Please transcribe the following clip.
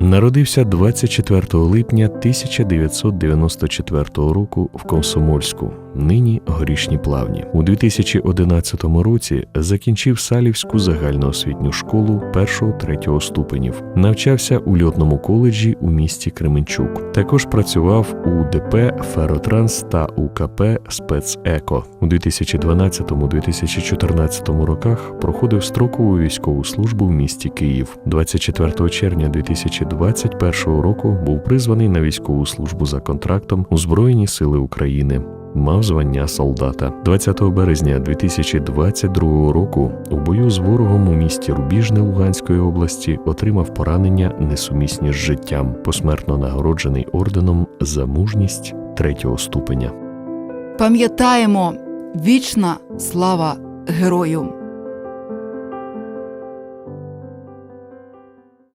народився 24 липня 1994 року в Комсомольську, нині горішні плавні. У 2011 році закінчив Салівську загальноосвітню школу 1-3 ступенів. Навчався у льотному коледжі у місті Кременчук. Також працював у ДП Феротранс та УКП Спецеко. У 2012-2014 роках проходив строкову військову службу в місті Київ. 24 червня 2021 року був призваний на військову службу за контрактом у Збройні Сили України. Мав звання солдата 20 березня 2022 року. У бою з ворогом у місті Рубіжне Луганської області отримав поранення несумісні з життям, посмертно нагороджений орденом за мужність третього ступеня. Пам'ятаємо вічна слава герою!